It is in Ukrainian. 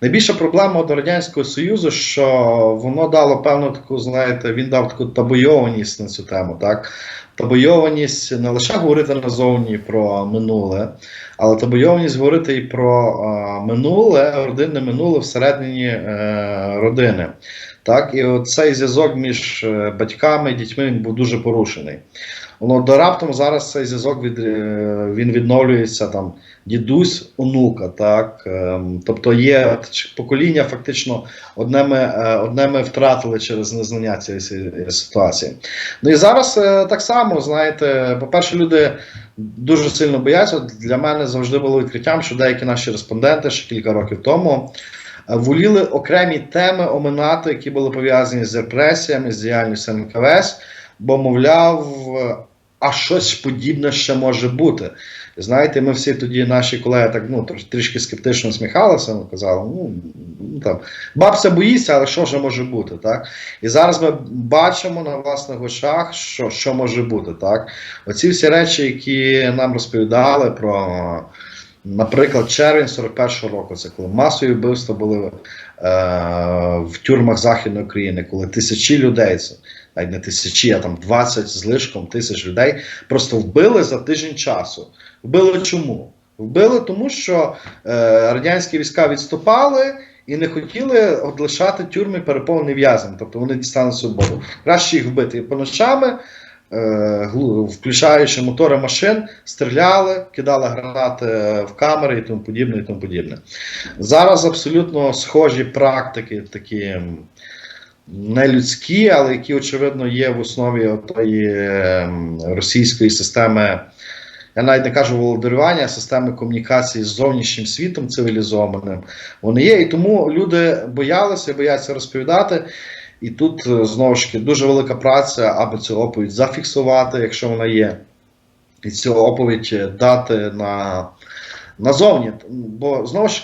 Найбільша проблема до Радянського Союзу, що воно дало певну таку, знаєте, він дав таку табойованість на цю тему. Так? Табойованість не лише говорити назовні про минуле, але табойованість говорити і про а, минуле, родинне минуле всередині е, родини. Так? І цей зв'язок між е, батьками і дітьми він був дуже порушений. Воно до раптом зараз цей зв'язок від, е, він відновлюється там дідусь, онука, так ем, тобто є покоління, фактично одне ми, е, одне ми втратили через незнання цієї ситуації. Ну і зараз так само, знаєте, по-перше, люди дуже сильно бояться. Для мене завжди було відкриттям, що деякі наші респонденти ще кілька років тому. Воліли окремі теми оминати, які були пов'язані з репресіями, з діяльністю НКВС, бо, мовляв, а щось подібне ще може бути. Знаєте, ми всі тоді, наші колеги, так ну трішки скептично сміхалися, ну, казали, ну ну, там бабця боїться, але що ж може бути, так? І зараз ми бачимо на власних очах, що, що може бути, так? Оці всі речі, які нам розповідали про, наприклад, червень 41-го року, це коли масові вбивства були е, в тюрмах Західної України, коли тисячі людей, це навіть не тисячі, а там 20 з лишком тисяч людей просто вбили за тиждень часу. Вбили чому? Вбили тому, що е, радянські війська відступали і не хотіли от лишати тюрми переповнені в'язнями, тобто вони дістануть свободу. Краще їх вбити по ночами, включаючи мотори машин, стріляли, кидали гранати в камери і тому подібне. І тому подібне. Зараз абсолютно схожі практики, такі нелюдські, але які, очевидно, є в основі тої ем, російської системи. Я навіть не кажу володарювання, системи комунікації з зовнішнім світом цивілізованим. Вони є, і тому люди боялися, бояться розповідати. І тут е, знову ж таки дуже велика праця, аби цю оповідь зафіксувати, якщо вона є, і цю оповідь е, дати на, назовні. Бо знову ж